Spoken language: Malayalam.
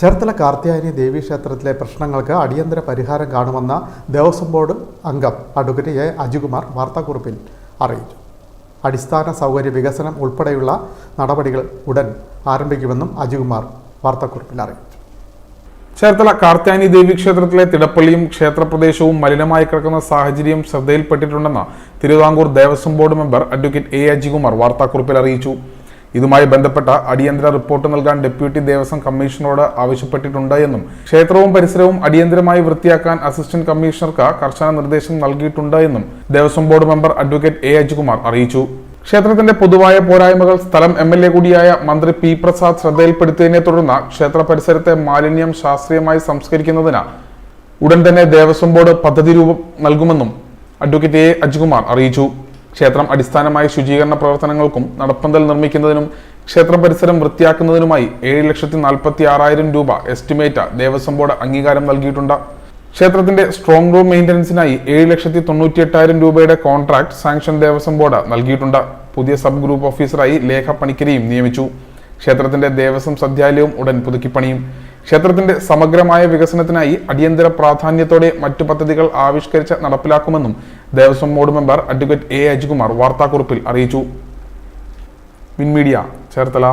ചേർത്തല കാർത്തിയായനി ദേവീ ക്ഷേത്രത്തിലെ പ്രശ്നങ്ങൾക്ക് അടിയന്തര പരിഹാരം കാണുമെന്ന് ദേവസ്വം ബോർഡ് അംഗം അഡ്വക്കേറ്റ് എ അജികുമാർ വാർത്താക്കുറിപ്പിൽ അറിയിച്ചു. അടിസ്ഥാന സൗകര്യ വികസനം ഉൾപ്പെടെയുള്ള നടപടികൾ ഉടൻ ആരംഭിക്കുമെന്നും അജികുമാർ വാർത്താക്കുറിപ്പിൽ അറിയിച്ചു. ചേർത്തല കാർത്താനി ദേവി ക്ഷേത്രത്തിലെ തിടപ്പള്ളിയും ക്ഷേത്രപ്രദേശവും മലിനമായി കിടക്കുന്ന സാഹചര്യം ശ്രദ്ധയിൽപ്പെട്ടിട്ടുണ്ടെന്ന് Thiruvithamkoor Devaswom board member advocate A Ajikumar വാർത്താക്കുറിപ്പിൽ അറിയിച്ചു. ഇതുമായി ബന്ധപ്പെട്ട അടിയന്തര റിപ്പോർട്ട് നൽകാൻ ഡെപ്യൂട്ടി ദേവസ്വം കമ്മീഷണറോട് ആവശ്യപ്പെട്ടിട്ടുണ്ട് എന്നും ക്ഷേത്രവും പരിസരവും അടിയന്തരമായി വൃത്തിയാക്കാൻ അസിസ്റ്റന്റ് കമ്മീഷണർക്ക് കർശന നിർദ്ദേശം നൽകിയിട്ടുണ്ട് എന്നും Devaswom board member advocate A Ajikumar അറിയിച്ചു. ക്ഷേത്രത്തിന്റെ പൊതുവായ പോരായ്മകൾ സ്ഥലം എം എൽ എ കൂടിയായ മന്ത്രി പി പ്രസാദ് ശ്രദ്ധയിൽപ്പെടുത്തിയതിനെ തുടർന്ന് ക്ഷേത്ര പരിസരത്തെ മാലിന്യം ശാസ്ത്രീയമായി സംസ്കരിക്കുന്നതിന് ഉടൻ തന്നെ ദേവസ്വം ബോർഡ് പദ്ധതി രൂപം നൽകുമെന്നും അഡ്വക്കേറ്റ് എ അജികുമാർ അറിയിച്ചു. ക്ഷേത്രം അടിസ്ഥാനമായ ശുചീകരണ പ്രവർത്തനങ്ങൾക്കും നടപ്പന്തൽ നിർമ്മിക്കുന്നതിനും ക്ഷേത്ര പരിസരം വൃത്തിയാക്കുന്നതിനുമായി ഏഴ് ലക്ഷത്തി നാൽപ്പത്തി ആറായിരം രൂപ എസ്റ്റിമേറ്റ് ദേവസ്വം ബോർഡ് അംഗീകാരം നൽകിയിട്ടുണ്ട്. ക്ഷേത്രത്തിന്റെ സ്ട്രോങ് റൂം മെയിന്റനൻസിനായി ഏഴ് ലക്ഷത്തി തൊണ്ണൂറ്റി എട്ടായിരം രൂപയുടെ കോൺട്രാക്ട് സാങ്ഷൻ ദേവസ്വം ബോർഡ് നൽകിയിട്ടുണ്ട്. പുതിയ സബ് ഗ്രൂപ്പ് ഓഫീസറായി ലേഖ പണിക്കരെയും നിയമിച്ചു. ക്ഷേത്രത്തിന്റെ ദേവസ്വം സദ്യാലയവും ഉടൻ പുതുക്കിപ്പണിയും. ക്ഷേത്രത്തിന്റെ സമഗ്രമായ വികസനത്തിനായി അടിയന്തര പ്രാധാന്യത്തോടെ മറ്റു പദ്ധതികൾ ആവിഷ്കരിച്ച് നടപ്പിലാക്കുമെന്നും Devaswom board member advocate A. Ajikumar വാർത്താക്കുറിപ്പിൽ അറിയിച്ചു. മിൻമീഡിയ ചേർത്തല.